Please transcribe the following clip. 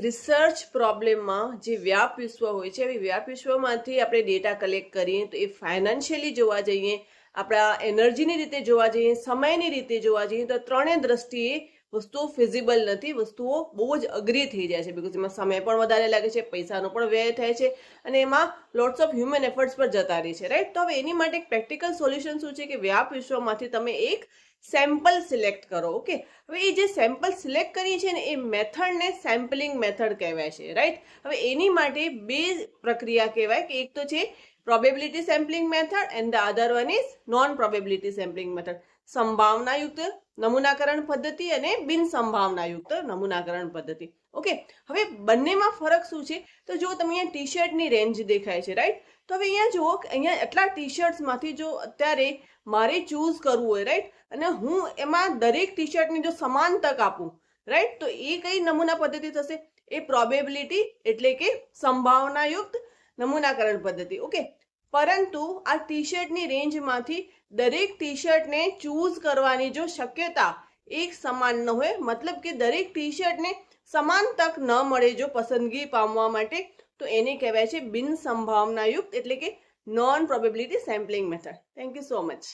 Research પ્રોબ્લેમમાં જે વ્યાપ વિશ્વ હોય છે એ વ્યાપ વિશ્વમાંથી આપણે ડેટા કલેક્ટ કરીએ તો એ ફાઇનાન્શિયલી જોવા જઈએ, આપણા એનર્જીની રીતે જોવા જઈએ, સમયની રીતે જોવા જઈએ, તો ત્રણેય દ્રષ્ટિએ વસ્તુઓ ફિઝિબલ નથી, વસ્તુઓ બહુ જ અઘરી થઈ જાય છે બિકોઝ એમાં સમય પણ વધારે લાગે છે, પૈસાનો પણ વ્યય થાય છે, અને એમાં લોટ્સ ઓફ હ્યુમન એફર્ટ્સ પર જતા રહે છે રાઈટ તો હવે એની માટે એક પ્રેક્ટિકલ સોલ્યુશન શું છે કે વ્યાપ વિશ્વમાંથી તમે એક સેમ્પલ સિલેક્ટ કરો ઓકે હવે એ જે સેમ્પલ સિલેક્ટ કરીએ છીએ ને, એ મેથડને સેમ્પલિંગ મેથડ કહેવાય છે રાઈટ હવે એની માટે બે પ્રક્રિયા કહેવાય કે એક તો છે probability sampling method and the other one is non probability sampling method સંભાવનાયુક્ત નમૂનાકરણ પદ્ધતિ અને બિન સંભાવનાયુક્ત નમૂનાકરણ પદ્ધતિ. ઓકે? હવે બંનેમાં ફરક શું છે? તો જો તમે અહીંયા ટી શર્ટની રેન્જ દેખાય છે રાઈટ તો હવે અહીંયા જુઓ, અહીંયા એટલા ટી શર્ટ્સમાંથી જો અત્યારે મારે ચૂઝ કરવું હોય રાઈટ અને હું એમાં દરેક ટી શર્ટની જો સમાન તક આપું રાઈટ તો એ કઈ નમૂના પદ્ધતિ થશે? એ પ્રોબેબિલિટી એટલે કે સંભાવનાયુક્ત નમૂનાકરણ પદ્ધતિ, ઓકે? પરંતુ આ ટી શર્ટની રેન્જમાંથી દરેક ટી શર્ટને ચૂઝ કરવાની જો શક્યતા એક સમાન ન હોય. મતલબ કે દરેક ટી શર્ટને સમાન તક ન મળે જો પસંદગી પામવા માટે. તો એને કહેવાય છે બિન સંભાવનાયુક્ત એટલે કે non probability sampling method thank you so much